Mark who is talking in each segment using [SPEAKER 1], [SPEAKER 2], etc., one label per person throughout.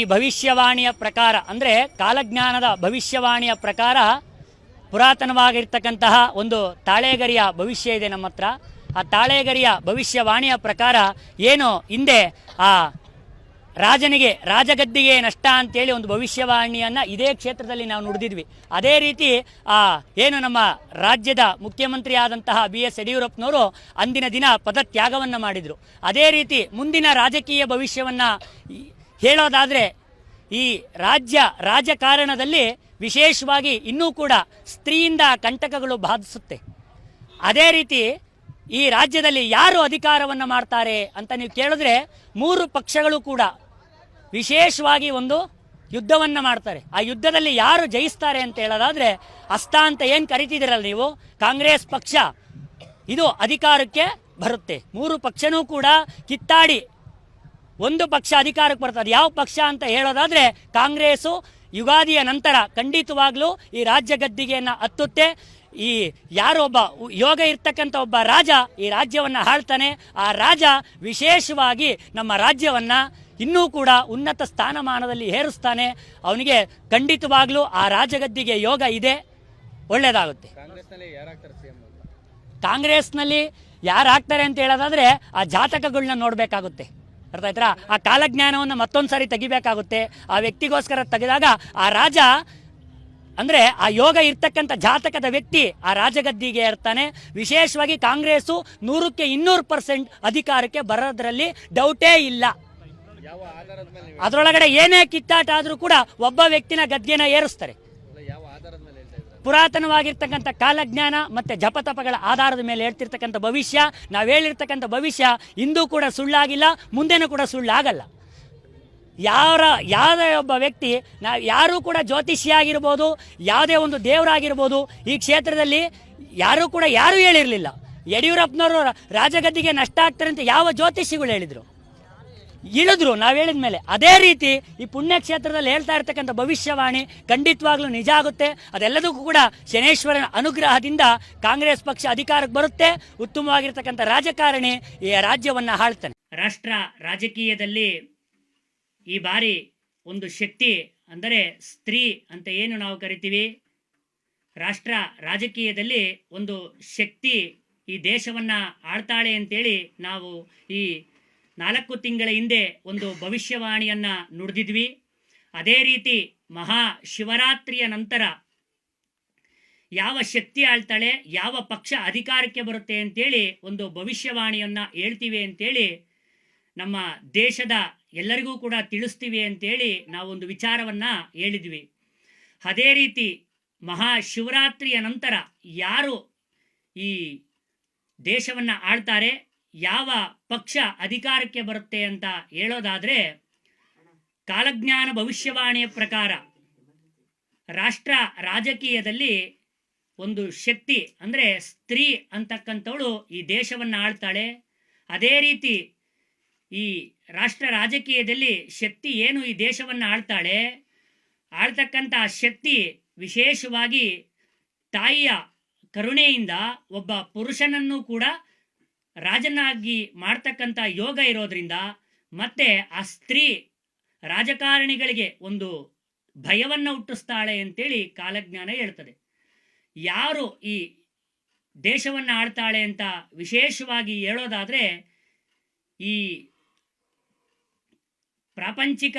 [SPEAKER 1] ಈ ಭವಿಷ್ಯವಾಣಿಯ ಪ್ರಕಾರ, ಅಂದರೆ ಕಾಲಜ್ಞಾನದ ಭವಿಷ್ಯವಾಣಿಯ ಪ್ರಕಾರ ಪುರಾತನವಾಗಿರ್ತಕ್ಕಂತಹ ಒಂದು ತಾಳೆಗರಿಯ ಭವಿಷ್ಯ ಇದೆ ನಮ್ಮ ಹತ್ರ. ಆ ತಾಳೆಗರಿಯ ಭವಿಷ್ಯವಾಣಿಯ ಪ್ರಕಾರ ಏನು ಹಿಂದೆ ಆ ರಾಜನಿಗೆ ರಾಜಗದ್ದಿಗೆ ನಷ್ಟ ಅಂತೇಳಿ ಒಂದು ಭವಿಷ್ಯವಾಣಿಯನ್ನು ಇದೇ ಕ್ಷೇತ್ರದಲ್ಲಿ ನಾವು ನುಡಿದಿದ್ವಿ. ಅದೇ ರೀತಿ ಆ ಏನು ನಮ್ಮ ರಾಜ್ಯದ ಮುಖ್ಯಮಂತ್ರಿ ಆದಂತಹ ಬಿ ಎಸ್ ಯಡಿಯೂರಪ್ಪನವರು ಅಂದಿನ ದಿನ ಪದತ್ಯಾಗವನ್ನು ಮಾಡಿದರು. ಅದೇ ರೀತಿ ಮುಂದಿನ ರಾಜಕೀಯ ಭವಿಷ್ಯವನ್ನು ಹೇಳೋದಾದರೆ ಈ ರಾಜ್ಯ ರಾಜಕಾರಣದಲ್ಲಿ ವಿಶೇಷವಾಗಿ ಇನ್ನೂ ಕೂಡ ಸ್ತ್ರೀಯಿಂದ ಕಂಟಕಗಳು ಬಾಧಿಸುತ್ತೆ. ಅದೇ ರೀತಿ ಈ ರಾಜ್ಯದಲ್ಲಿ ಯಾರು ಅಧಿಕಾರವನ್ನು ಮಾಡ್ತಾರೆ ಅಂತ ನೀವು ಕೇಳಿದ್ರೆ ಮೂರು ಪಕ್ಷಗಳು ಕೂಡ ವಿಶೇಷವಾಗಿ ಒಂದು ಯುದ್ಧವನ್ನು ಮಾಡ್ತಾರೆ. ಆ ಯುದ್ಧದಲ್ಲಿ ಯಾರು ಜಯಿಸ್ತಾರೆ ಅಂತ ಹೇಳೋದಾದರೆ ಅಸ್ತ ಅಂತ ಏನು ಕರಿತಿದ್ದೀರಲ್ಲ ನೀವು? ಕಾಂಗ್ರೆಸ್ ಪಕ್ಷ. ಇದು ಅಧಿಕಾರಕ್ಕೆ ಬರುತ್ತೆ. ಮೂರು ಪಕ್ಷನೂ ಕೂಡ ಕಿತ್ತಾಡಿ ಒಂದು ಪಕ್ಷ ಅಧಿಕಾರಕ್ಕೆ ಬರ್ತದೆ. ಯಾವ ಪಕ್ಷ ಅಂತ ಹೇಳೋದಾದ್ರೆ ಕಾಂಗ್ರೆಸ್ಸು ಯುಗಾದಿಯ ನಂತರ ಖಂಡಿತವಾಗ್ಲೂ ಈ ರಾಜ್ಯ ಗದ್ದಿಗೆಯನ್ನು ಹತ್ತುತ್ತೆ. ಈ ಯಾರೊಬ್ಬ ಯೋಗ ಇರ್ತಕ್ಕಂಥ ಒಬ್ಬ ರಾಜ ಈ ರಾಜ್ಯವನ್ನು ಆಳ್ತಾನೆ. ಆ ರಾಜ ವಿಶೇಷವಾಗಿ ನಮ್ಮ ರಾಜ್ಯವನ್ನು ಇನ್ನೂ ಕೂಡ ಉನ್ನತ ಸ್ಥಾನಮಾನದಲ್ಲಿ ಏರಿಸ್ತಾನೆ ಅವನಿಗೆ ಖಂಡಿತವಾಗ್ಲೂ ಆ ರಾಜಗದ್ದಿಗೆ ಯೋಗ ಇದೆ. ಒಳ್ಳೆಯದಾಗುತ್ತೆ
[SPEAKER 2] ಕಾಂಗ್ರೆಸ್ನಲ್ಲಿ
[SPEAKER 1] ಯಾರು ಆಗ್ತಾರೆ ಅಂತ? ಹೇಳೋದಾದ್ರೆ ಆ ಜಾತಕಗಳನ್ನ ನೋಡಬೇಕಾಗುತ್ತೆ. ಅರ್ಥ ಆಯ್ತಾ ಆ ಕಾಲಜ್ಞಾನವನ್ನು ಮತ್ತೊಂದು ಸಾರಿ ತೆಗಿಬೇಕಾಗುತ್ತೆ. ಆ ವ್ಯಕ್ತಿಗೋಸ್ಕರ ತೆಗೆದಾಗ ಆ ರಾಜ, ಅಂದರೆ ಆ ಯೋಗ ಇರ್ತಕ್ಕಂಥ ಜಾತಕದ ವ್ಯಕ್ತಿ, ಆ ರಾಜಗದ್ದಿಗೆ ಇರ್ತಾನೆ. ವಿಶೇಷವಾಗಿ ಕಾಂಗ್ರೆಸ್ಸು ನೂರಕ್ಕೆ ಇನ್ನೂರು ಪರ್ಸೆಂಟ್ ಅಧಿಕಾರಕ್ಕೆ ಬರೋದ್ರಲ್ಲಿ ಡೌಟೇ ಇಲ್ಲ. ಅದರೊಳಗಡೆ ಏನೇ ಕಿತ್ತಾಟ ಆದರೂ ಕೂಡ ಒಬ್ಬ ವ್ಯಕ್ತಿನ ಗದ್ದೆನ ಏರಿಸ್ತಾರೆ
[SPEAKER 2] ಅಲ್ಲ, ಯಾವ ಆಧಾರದ ಮೇಲೆ ಹೇಳ್ತಾ ಇದ್ದಾರೆ
[SPEAKER 1] ಪುರಾತನವಾಗಿರ್ತಕ್ಕಂಥ ಕಾಲಜ್ಞಾನ ಮತ್ತು ಜಪತಪಗಳ ಆಧಾರದ ಮೇಲೆ ಹೇಳ್ತಿರ್ತಕ್ಕಂಥ ಭವಿಷ್ಯ, ನಾವು ಹೇಳಿರ್ತಕ್ಕಂಥ ಭವಿಷ್ಯ ಇಂದೂ ಕೂಡ ಸುಳ್ಳಾಗಿಲ್ಲ, ಮುಂದೆನೂ ಕೂಡ ಸುಳ್ಳಾಗಲ್ಲ. ಯಾರ, ಯಾವುದೇ ಒಬ್ಬ ವ್ಯಕ್ತಿ, ನಾವು ಯಾರೂ ಕೂಡ ಜ್ಯೋತಿಷಿಯಾಗಿರ್ಬೋದು, ಯಾವುದೇ ಒಂದು ದೇವರಾಗಿರ್ಬೋದು, ಈ ಕ್ಷೇತ್ರದಲ್ಲಿ ಯಾರೂ ಕೂಡ ಯಾರೂ ಹೇಳಿರಲಿಲ್ಲ. ಯಡಿಯೂರಪ್ಪನವರು ರಾಜಗದ್ದಿಗೆ ನಷ್ಟ ಆಗ್ತಾರೆ ಅಂತ ಯಾವ ಜ್ಯೋತಿಷಿಗಳು ಹೇಳಿದರು? ಇಳಿದ್ರು, ನಾವು ಹೇಳಿದ ಮೇಲೆ. ಅದೇ ರೀತಿ ಈ ಪುಣ್ಯಕ್ಷೇತ್ರದಲ್ಲಿ ಹೇಳ್ತಾ ಇರ್ತಕ್ಕಂಥ ಭವಿಷ್ಯವಾಣಿ ಖಂಡಿತವಾಗ್ಲೂ ನಿಜ ಆಗುತ್ತೆ. ಅದೆಲ್ಲದಕ್ಕೂ ಕೂಡ ಶನೇಶ್ವರನ ಅನುಗ್ರಹದಿಂದ ಕಾಂಗ್ರೆಸ್ ಪಕ್ಷ ಅಧಿಕಾರಕ್ಕೆ ಬರುತ್ತೆ. ಉತ್ತಮವಾಗಿರ್ತಕ್ಕಂಥ ರಾಜಕಾರಣಿ ಈ ರಾಜ್ಯವನ್ನ ಆಳ್ತಾನೆ. ರಾಷ್ಟ್ರ ರಾಜಕೀಯದಲ್ಲಿ ಈ ಬಾರಿ ಒಂದು ಶಕ್ತಿ ಅಂದರೆ ಸ್ತ್ರೀ ಅಂತ ಏನು ನಾವು ಕರಿತೀವಿ? ರಾಷ್ಟ್ರ ರಾಜಕೀಯದಲ್ಲಿ ಒಂದು ಶಕ್ತಿ ಈ ದೇಶವನ್ನ ಆಳ್ತಾಳೆ ಅಂತೇಳಿ ನಾವು ಈ ನಾಲ್ಕು ತಿಂಗಳ ಹಿಂದೆ ಒಂದು ಭವಿಷ್ಯವಾಣಿಯನ್ನ ನುಡಿದಿದ್ವಿ. ಅದೇ ರೀತಿ ಮಹಾ ಶಿವರಾತ್ರಿಯ ನಂತರ ಯಾವ ಶಕ್ತಿ ಆಳ್ತಾಳೆ, ಯಾವ ಪಕ್ಷ ಅಧಿಕಾರಕ್ಕೆ ಬರುತ್ತೆ ಅಂತೇಳಿ ಒಂದು ಭವಿಷ್ಯವಾಣಿಯನ್ನ ಹೇಳ್ತೀವಿ ಅಂತೇಳಿ ನಮ್ಮ ದೇಶದ ಎಲ್ಲರಿಗೂ ಕೂಡ ತಿಳಿಸ್ತೀವಿ ಅಂತೇಳಿ ನಾವೊಂದು ವಿಚಾರವನ್ನ ಹೇಳಿದ್ವಿ. ಅದೇ ರೀತಿ ಮಹಾಶಿವರಾತ್ರಿಯ ನಂತರ ಯಾರು ಈ ದೇಶವನ್ನು ಆಳ್ತಾರೆ ಯಾವ ಪಕ್ಷ ಅಧಿಕಾರಕ್ಕೆ ಬರುತ್ತೆ ಅಂತ ಹೇಳೋದಾದ್ರೆ ಕಾಲಜ್ಞಾನ ಭವಿಷ್ಯವಾಣಿಯ ಪ್ರಕಾರ ರಾಷ್ಟ್ರ ರಾಜಕೀಯದಲ್ಲಿ ಒಂದು ಶಕ್ತಿ ಅಂದರೆ ಸ್ತ್ರೀ ಅಂತಕ್ಕಂಥವಳು ಈ ದೇಶವನ್ನು ಆಳ್ತಾಳೆ. ಅದೇ ರೀತಿ ಈ ರಾಷ್ಟ್ರ ರಾಜಕೀಯದಲ್ಲಿ ಶಕ್ತಿ ಏನು ಈ ದೇಶವನ್ನು ಆಳ್ತಾಳೆ. ಆಳ್ತಕ್ಕಂಥ ಶಕ್ತಿ ವಿಶೇಷವಾಗಿ ತಾಯಿಯ ಕರುಣೆಯಿಂದ ಒಬ್ಬ ಪುರುಷನನ್ನು ಕೂಡ ರಾಜನಾಗಿ ಮಾಡ್ತಕ್ಕಂಥ ಯೋಗ ಇರೋದ್ರಿಂದ ಮತ್ತೆ ಆ ಸ್ತ್ರೀ ರಾಜಕಾರಣಿಗಳಿಗೆ ಒಂದು ಭಯವನ್ನು ಹುಟ್ಟಿಸ್ತಾಳೆ ಅಂತೇಳಿ ಕಾಲಜ್ಞಾನ ಹೇಳ್ತದೆ. ಯಾರು ಈ ದೇಶವನ್ನು ಆಳ್ತಾಳೆ ಅಂತ ವಿಶೇಷವಾಗಿ ಹೇಳೋದಾದ್ರೆ ಈ ಪ್ರಾಪಂಚಿಕ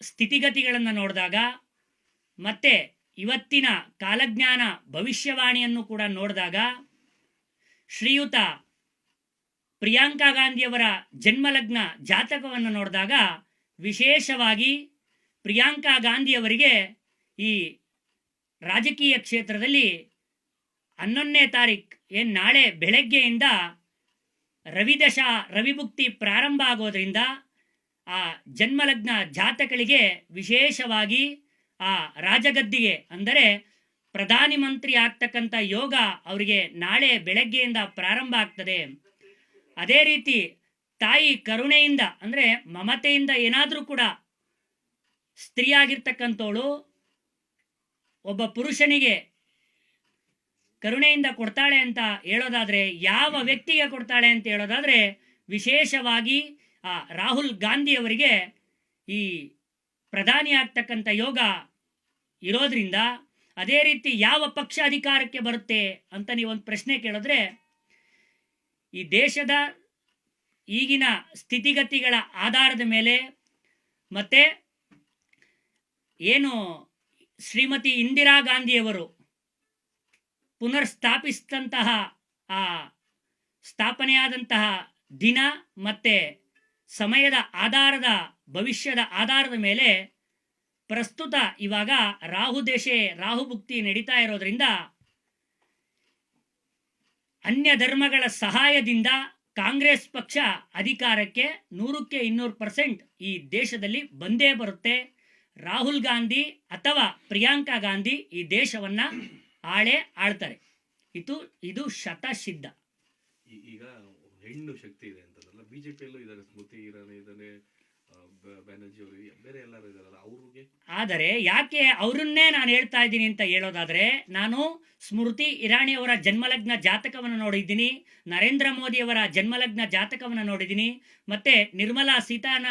[SPEAKER 1] ಸ್ಥಿತಿಗತಿಗಳನ್ನು ನೋಡಿದಾಗ ಮತ್ತೆ ಇವತ್ತಿನ ಕಾಲಜ್ಞಾನ ಭವಿಷ್ಯವಾಣಿಯನ್ನು ಕೂಡ ನೋಡಿದಾಗ ಶ್ರೀಯುತ ಪ್ರಿಯಾಂಕಾ ಗಾಂಧಿಯವರ ಜನ್ಮಲಗ್ನ ಜಾತಕವನ್ನು ನೋಡಿದಾಗ ವಿಶೇಷವಾಗಿ ಪ್ರಿಯಾಂಕಾ ಗಾಂಧಿಯವರಿಗೆ ಈ ರಾಜಕೀಯ ಕ್ಷೇತ್ರದಲ್ಲಿ ಹನ್ನೊಂದನೇ ತಾರೀಕು ಏನು ನಾಳೆ ಬೆಳಗ್ಗೆಯಿಂದ ರವಿದಶ, ರವಿಭುಕ್ತಿ ಪ್ರಾರಂಭ ಆಗೋದ್ರಿಂದ ಆ ಜನ್ಮಲಗ್ನ ಜಾತಕಗಳಿಗೆ ವಿಶೇಷವಾಗಿ ಆ ರಾಜಗದ್ದಿಗೆ, ಅಂದರೆ ಪ್ರಧಾನಿ ಮಂತ್ರಿ ಆಗ್ತಕ್ಕಂಥ ಯೋಗ ಅವರಿಗೆ ನಾಳೆ ಬೆಳಗ್ಗೆಯಿಂದ ಪ್ರಾರಂಭ ಆಗ್ತದೆ. ಅದೇ ರೀತಿ ತಾಯಿ ಕರುಣೆಯಿಂದ, ಅಂದರೆ ಮಮತೆಯಿಂದ ಏನಾದರೂ ಕೂಡ ಸ್ತ್ರೀಯಾಗಿರ್ತಕ್ಕಂಥವಳು ಒಬ್ಬ ಪುರುಷನಿಗೆ ಕರುಣೆಯಿಂದ ಕೊಡ್ತಾಳೆ ಅಂತ ಹೇಳೋದಾದ್ರೆ, ಯಾವ ವ್ಯಕ್ತಿಗೆ ಕೊಡ್ತಾಳೆ ಅಂತ ಹೇಳೋದಾದ್ರೆ ವಿಶೇಷವಾಗಿ ಆ ರಾಹುಲ್ ಗಾಂಧಿಯವರಿಗೆ ಈ ಪ್ರಧಾನಿ ಆಗ್ತಕ್ಕಂಥ ಯೋಗ ಇರೋದ್ರಿಂದ ಅದೇ ರೀತಿ ಯಾವ ಪಕ್ಷ ಅಧಿಕಾರಕ್ಕೆ ಬರುತ್ತೆ ಅಂತ ನೀವೊಂದು ಪ್ರಶ್ನೆ ಕೇಳಿದ್ರೆ, ಈ ದೇಶದ ಈಗಿನ ಸ್ಥಿತಿಗತಿಗಳ ಆಧಾರದ ಮೇಲೆ ಮತ್ತೆ ಏನು ಶ್ರೀಮತಿ ಇಂದಿರಾ ಗಾಂಧಿಯವರು ಪುನರ್ ಸ್ಥಾಪಿಸಿದಂತಹ ಆ ಸ್ಥಾಪನೆಯಾದಂತಹ ದಿನ ಮತ್ತೆ ಸಮಯದ ಆಧಾರದ, ಭವಿಷ್ಯದ ಆಧಾರದ ಮೇಲೆ ಪ್ರಸ್ತುತ ಇವಾಗ ರಾಹು ದೇಶೆ, ರಾಹು ಭುಕ್ತಿ ನಡೀತಾ ಇರೋದ್ರಿಂದ ಅನ್ಯ ಧರ್ಮಗಳ ಸಹಾಯದಿಂದ ಕಾಂಗ್ರೆಸ್ ಪಕ್ಷ ಅಧಿಕಾರಕ್ಕೆ ನೂರಕ್ಕೆ ಇನ್ನೂರು ಪರ್ಸೆಂಟ್ ಈ ದೇಶದಲ್ಲಿ ಬಂದೇ ಬರುತ್ತೆ. ರಾಹುಲ್ ಗಾಂಧಿ ಅಥವಾ ಪ್ರಿಯಾಂಕಾ ಗಾಂಧಿ ಈ ದೇಶವನ್ನ ಆಳೆ ಆಳ್ತಾರೆ. ಇದು ಇದು ಶತಸಿದ್ಧ.
[SPEAKER 3] ಈಗ ಹೆಣ್ಣು ಶಕ್ತಿ ಇದೆ ಅಂತಲ್ಲ ಬಿಜೆಪಿಯಲ್ಲೂ ಇದ್ದಾರೆ. ಸ್ಮೃತಿ ಇರಾನಿ ಬ- ಅವರು
[SPEAKER 1] ಆದರೆ ಯಾಕೆ ಅವರನ್ನೇ ನಾನು ಹೇಳ್ತಾ ಇದ್ದೀನಿ ಅಂತ ಹೇಳೋದಾದ್ರೆ, ನಾನು ಸ್ಮೃತಿ ಇರಾಣಿಯವರ ಜನ್ಮಲಗ್ನ ಜಾತಕವನ್ನು ನೋಡಿದ್ದೀನಿ, ನರೇಂದ್ರ ಮೋದಿಯವರ ಜನ್ಮಲಗ್ನ ಜಾತಕವನ್ನು ನೋಡಿದ್ದೀನಿ, ಮತ್ತೆ ನಿರ್ಮಲಾ ಸೀತಾನ,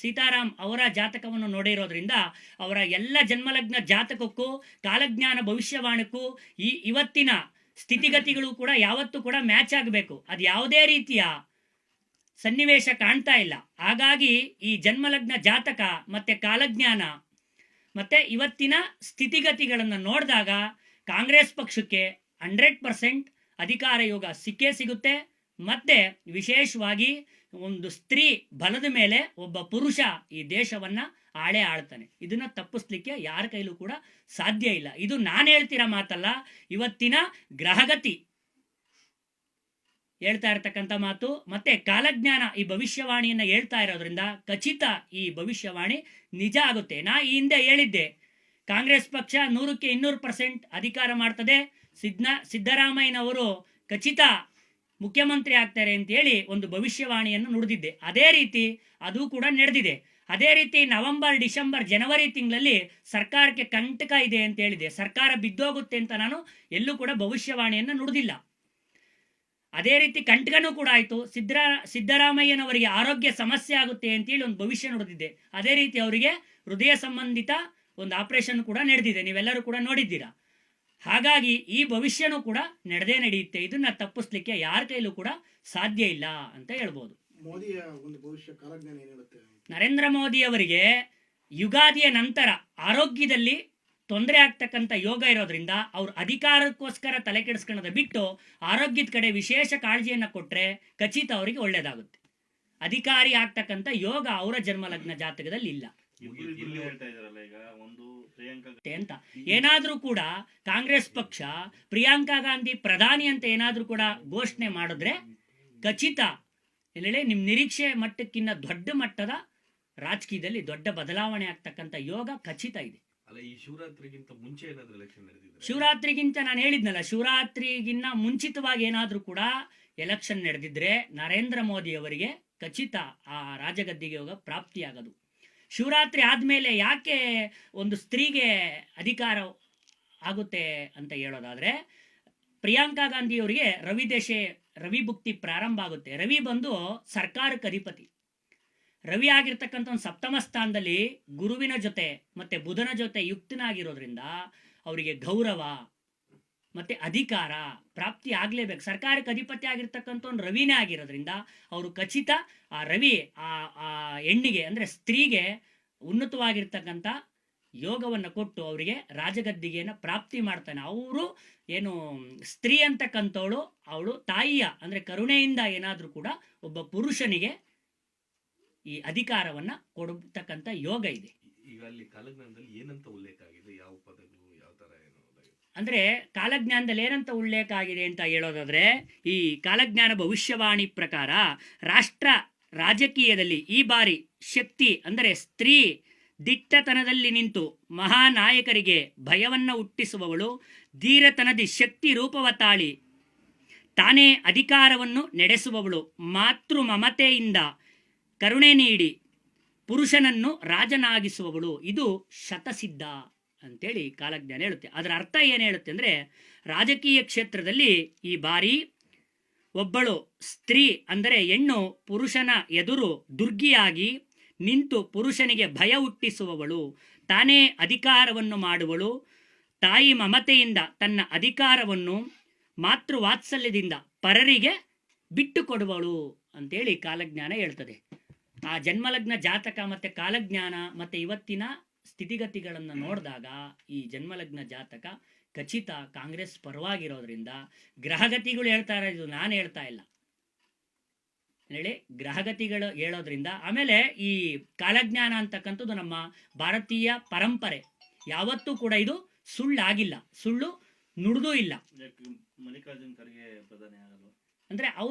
[SPEAKER 1] ಸೀತಾರಾಮ್ ಅವರ ಜಾತಕವನ್ನು ನೋಡಿರೋದ್ರಿಂದ ಅವರ ಎಲ್ಲ ಜನ್ಮಲಗ್ನ ಜಾತಕಕ್ಕೂ, ಕಾಲಜ್ಞಾನ ಭವಿಷ್ಯವಾಣಕ್ಕೂ ಈ ಇವತ್ತಿನ ಸ್ಥಿತಿಗತಿಗಳು ಕೂಡ ಯಾವತ್ತೂ ಕೂಡ ಮ್ಯಾಚ್ ಆಗಬೇಕು. ಅದು ಯಾವುದೇ ರೀತಿಯ ಸನ್ನಿವೇಶ ಕಾಣ್ತಾ ಇಲ್ಲ. ಹಾಗಾಗಿ ಈ ಜನ್ಮಲಗ್ನ ಜಾತಕ, ಮತ್ತೆ ಕಾಲಜ್ಞಾನ, ಮತ್ತೆ ಇವತ್ತಿನ ಸ್ಥಿತಿಗತಿಗಳನ್ನು ನೋಡಿದಾಗ ಕಾಂಗ್ರೆಸ್ ಪಕ್ಷಕ್ಕೆ ಹಂಡ್ರೆಡ್ ಪರ್ಸೆಂಟ್ ಅಧಿಕಾರ ಯೋಗ ಸಿಕ್ಕೇ ಸಿಗುತ್ತೆ. ಮತ್ತೆ ವಿಶೇಷವಾಗಿ ಒಂದು ಸ್ತ್ರೀ ಬಲದ ಮೇಲೆ ಒಬ್ಬ ಪುರುಷ ಈ ದೇಶವನ್ನ ಆಳೆ ಆಳ್ತಾನೆ. ಇದನ್ನ ತಪ್ಪಿಸ್ಲಿಕ್ಕೆ ಯಾರ ಕೈಲೂ ಕೂಡ ಸಾಧ್ಯ ಇಲ್ಲ. ಇದು ನಾನು ಹೇಳ್ತಿರೋ ಮಾತಲ್ಲ, ಇವತ್ತಿನ ಗ್ರಹಗತಿ. ಹೇಳ್ತಾ ಇರತಕ್ಕಂಥ ಮಾತು. ಮತ್ತೆ ಕಾಲಜ್ಞಾನ ಈ ಭವಿಷ್ಯವಾಣಿಯನ್ನ ಹೇಳ್ತಾ ಇರೋದ್ರಿಂದ ಖಚಿತ ಈ ಭವಿಷ್ಯವಾಣಿ ನಿಜ ಆಗುತ್ತೆ. ನಾ ಈ ಹಿಂದೆ ಹೇಳಿದ್ದೆ, ಕಾಂಗ್ರೆಸ್ ಪಕ್ಷ ನೂರಕ್ಕೆ ಇನ್ನೂರು ಪರ್ಸೆಂಟ್ ಅಧಿಕಾರ ಮಾಡ್ತದೆ. ಸಿದ್ನ, ಸಿದ್ದರಾಮಯ್ಯನವರು ಖಚಿತ ಮುಖ್ಯಮಂತ್ರಿ ಆಗ್ತಾರೆ ಅಂತ ಹೇಳಿ ಒಂದು ಭವಿಷ್ಯವಾಣಿಯನ್ನು ನುಡಿದಿದ್ದೆ. ಅದೇ ರೀತಿ ಅದು ಕೂಡ ನಡೆದಿದೆ. ಅದೇ ರೀತಿ ನವೆಂಬರ್, ಡಿಸೆಂಬರ್, ಜನವರಿ ತಿಂಗಳಲ್ಲಿ ಸರ್ಕಾರಕ್ಕೆ ಕಂಟಕ ಇದೆ ಅಂತ ಹೇಳಿದೆ ಸರ್ಕಾರ ಬಿದ್ದೋಗುತ್ತೆ ಅಂತ ನಾನು ಎಲ್ಲೂ ಕೂಡ ಭವಿಷ್ಯವಾಣಿಯನ್ನು ನುಡಿದಿಲ್ಲ. ಅದೇ ರೀತಿ ಕಂಟಕನೂ ಕೂಡ ಆಯಿತು. ಸಿದ್ದರ ಸಿದ್ದರಾಮಯ್ಯನವರಿಗೆ ಆರೋಗ್ಯ ಸಮಸ್ಯೆ ಆಗುತ್ತೆ ಅಂತೇಳಿ ಒಂದು ಭವಿಷ್ಯ ನುಡಿದಿದ್ದೆ ಅದೇ ರೀತಿ ಅವರಿಗೆ ಹೃದಯ ಸಂಬಂಧಿತ ಒಂದು ಆಪರೇಷನ್ ಕೂಡ ನಡೆದಿದೆ. ನೀವೆಲ್ಲರೂ ಕೂಡ ನೋಡಿದ್ದೀರಾ. ಹಾಗಾಗಿ ಈ ಭವಿಷ್ಯನೂ ಕೂಡ ನಡೆದೇ ನಡೆಯುತ್ತೆ. ಇದನ್ನ ತಪ್ಪಿಸ್ಲಿಕ್ಕೆ ಯಾರ ಕೈಲೂ ಕೂಡ ಸಾಧ್ಯ ಇಲ್ಲ ಅಂತ ಹೇಳ್ಬೋದು. ನರೇಂದ್ರ ಮೋದಿ ಅವರಿಗೆ ಯುಗಾದಿಯ ನಂತರ ಆರೋಗ್ಯದಲ್ಲಿ ತೊಂದರೆ ಆಗ್ತಕ್ಕಂಥ ಯೋಗ ಇರೋದ್ರಿಂದ ಅವ್ರ ಅಧಿಕಾರಕ್ಕೋಸ್ಕರ ತಲೆ ಕೆಡಿಸ್ಕೊಳ್ಳೋದ ಬಿಟ್ಟು ಆರೋಗ್ಯದ ಕಡೆ ವಿಶೇಷ ಕಾಳಜಿಯನ್ನು ಕೊಟ್ಟರೆ ಖಚಿತ ಅವರಿಗೆ ಒಳ್ಳೇದಾಗುತ್ತೆ. ಅಧಿಕಾರಿ ಆಗ್ತಕ್ಕಂಥ ಯೋಗ ಅವರ ಜನ್ಮಲಗ್ನ ಜಾತಕದಲ್ಲಿ ಇಲ್ಲ. ಅಂತ ಏನಾದ್ರೂ ಕೂಡ ಕಾಂಗ್ರೆಸ್ ಪಕ್ಷ ಪ್ರಿಯಾಂಕಾ ಗಾಂಧಿ ಪ್ರಧಾನಿ ಅಂತ ಏನಾದ್ರೂ ಕೂಡ ಘೋಷಣೆ ಮಾಡಿದ್ರೆ ಖಚಿತ. ಎಲ್ಲೆಡೆ ನಿಮ್ಮ ನಿರೀಕ್ಷೆ ಮಟ್ಟಕ್ಕಿಂತ ದೊಡ್ಡ ಮಟ್ಟದ ರಾಜಕೀಯದಲ್ಲಿ ದೊಡ್ಡ ಬದಲಾವಣೆ ಆಗ್ತಕ್ಕಂಥ ಯೋಗ ಖಚಿತ ಇದೆ.
[SPEAKER 3] ಶಿವರಾತ್ರಿಗಿಂತ
[SPEAKER 1] ನಾನು ಹೇಳಿದ್ನಲ್ಲ, ಶಿವರಾತ್ರಿಗಿನ್ನ ಮುಂಚಿತವಾಗಿ ಏನಾದ್ರೂ ಕೂಡ ಎಲೆಕ್ಷನ್ ನಡೆದಿದ್ರೆ ನರೇಂದ್ರ ಮೋದಿ ಅವರಿಗೆ ಖಚಿತ ಆ ರಾಜಗದ್ದಿಗೆ ಹೋಗ ಪ್ರಾಪ್ತಿಯಾಗದು. ಶಿವರಾತ್ರಿ ಆದ್ಮೇಲೆ ಯಾಕೆ ಒಂದು ಸ್ತ್ರೀಗೆ ಅಧಿಕಾರ ಆಗುತ್ತೆ ಅಂತ ಹೇಳೋದಾದ್ರೆ, ಪ್ರಿಯಾಂಕಾ ಗಾಂಧಿ ಅವರಿಗೆ ರವಿ ದೇಶೆ, ರವಿ ಭುಕ್ತಿ ಪ್ರಾರಂಭ ಆಗುತ್ತೆ. ರವಿ ಬಂದು ಸರ್ಕಾರಕ್ಕೆ ಅಧಿಪತಿ. ರವಿ ಆಗಿರ್ತಕ್ಕಂಥ ಒಂದು ಸಪ್ತಮ ಸ್ಥಾನದಲ್ಲಿ ಗುರುವಿನ ಜೊತೆ ಮತ್ತೆ ಬುಧನ ಜೊತೆ ಯುಕ್ತನಾಗಿರೋದ್ರಿಂದ ಅವರಿಗೆ ಗೌರವ ಮತ್ತೆ ಅಧಿಕಾರ ಪ್ರಾಪ್ತಿ ಆಗ್ಲೇಬೇಕು. ಸರ್ಕಾರಕ್ಕೆ ಅಧಿಪತಿ ಆಗಿರ್ತಕ್ಕಂಥ ಒಂದು ರವಿನೇ ಆಗಿರೋದ್ರಿಂದ ಅವರು ಖಚಿತ ಆ ರವಿ ಆ ಆ ಹೆಣ್ಣಿಗೆ ಅಂದ್ರೆ ಸ್ತ್ರೀಗೆ ಉನ್ನತವಾಗಿರ್ತಕ್ಕಂಥ ಯೋಗವನ್ನು ಕೊಟ್ಟು ಅವರಿಗೆ ರಾಜಗದ್ದಿಗೆಯನ್ನು ಪ್ರಾಪ್ತಿ ಮಾಡ್ತಾನೆ. ಅವರು ಏನು ಸ್ತ್ರೀ ಅಂತಕ್ಕಂಥವಳು, ಅವಳು ತಾಯಿಯ ಅಂದ್ರೆ ಕರುಣೆಯಿಂದ ಏನಾದರೂ ಕೂಡ ಒಬ್ಬ ಪುರುಷನಿಗೆ ಈ ಅಧಿಕಾರವನ್ನ ಕೊಡತಕ್ಕಂಥ ಯೋಗ ಇದೆ.
[SPEAKER 3] ಏನಂತ ಉಲ್ಲೇಖ ಆಗಿದೆ? ಯಾವ ಪದಗಳು ಯಾವ ತರ
[SPEAKER 1] ಅಂದ್ರೆ ಕಾಲಜ್ಞಾನದಲ್ಲಿ ಏನಂತ ಉಲ್ಲೇಖ ಆಗಿದೆ ಅಂತ ಹೇಳೋದಾದ್ರೆ ಈ ಕಾಲಜ್ಞಾನ ಭವಿಷ್ಯವಾಣಿ ಪ್ರಕಾರ ರಾಷ್ಟ್ರ ರಾಜಕೀಯದಲ್ಲಿ ಈ ಬಾರಿ ಶಕ್ತಿ ಅಂದರೆ ಸ್ತ್ರೀ ದಿಟ್ಟತನದಲ್ಲಿ ನಿಂತು ಮಹಾನಾಯಕರಿಗೆ ಭಯವನ್ನ ಹುಟ್ಟಿಸುವವಳು ಧೀರತನದಿ ಶಕ್ತಿ ರೂಪವ ತಾಳಿ ತಾನೇ ಅಧಿಕಾರವನ್ನು ನಡೆಸುವವಳು ಮಾತೃ ಮಮತೆಯಿಂದ ಕರುಣೆ ನೀಡಿ ಪುರುಷನನ್ನು ರಾಜನಾಗಿಸುವವಳು. ಇದು ಶತಸಿದ್ಧ ಅಂತೇಳಿ ಕಾಲಜ್ಞಾನ ಹೇಳುತ್ತೆ. ಅದರ ಅರ್ಥ ಏನು ಹೇಳುತ್ತೆ ಅಂದರೆ ರಾಜಕೀಯ ಕ್ಷೇತ್ರದಲ್ಲಿ ಈ ಬಾರಿ ಒಬ್ಬಳು ಸ್ತ್ರೀ ಅಂದರೆ ಹೆಣ್ಣು ಪುರುಷನ ಎದುರು ದುರ್ಗಿಯಾಗಿ ನಿಂತು ಪುರುಷನಿಗೆ ಭಯ ಹುಟ್ಟಿಸುವವಳು. ತಾನೇ ಅಧಿಕಾರವನ್ನು ಮಾಡುವಳು. ತಾಯಿ ಮಮತೆಯಿಂದ ತನ್ನ ಅಧಿಕಾರವನ್ನು ಮಾತೃವಾತ್ಸಲ್ಯದಿಂದ ಪರರಿಗೆ ಬಿಟ್ಟುಕೊಡುವಳು ಅಂತೇಳಿ ಕಾಲಜ್ಞಾನ ಹೇಳ್ತದೆ ಆ ಜನ್ಮಲಗ್ನ ಜಾತಕ ಮತ್ತೆ ಕಾಲಜ್ಞಾನ ಮತ್ತೆ ಇವತ್ತಿನ ಸ್ಥಿತಿಗತಿಗಳನ್ನು ನೋಡಿದಾಗ ಈ ಜನ್ಮಲಗ್ನ ಜಾತಕ ಖಚಿತ ಕಾಂಗ್ರೆಸ್ ಪರವಾಗಿರೋದ್ರಿಂದ ಗ್ರಹಗತಿಗಳು ಹೇಳ್ತಾ ಇರೋದು ನಾನು ಹೇಳ್ತಾ ಇಲ್ಲ. ಹೇಳಿ ಗ್ರಹಗತಿಗಳು ಹೇಳೋದ್ರಿಂದ ಆಮೇಲೆ ಈ ಕಾಲಜ್ಞಾನ ಅಂತಕ್ಕಂಥದ್ದು ನಮ್ಮ ಭಾರತೀಯ ಪರಂಪರೆ. ಯಾವತ್ತೂ ಕೂಡ ಇದು ಸುಳ್ಳಾಗಿಲ್ಲ. ಸುಳ್ಳು ನುಡಿದೂ ಇಲ್ಲ.
[SPEAKER 4] ಮಲ್ಲಿಕಾರ್ಜುನ್ ಖರ್ಗೆ ಪ್ರಧಾನಿ ಆಗಲ್ಲ
[SPEAKER 1] ಅಂದ್ರೆ ಅವ್ರು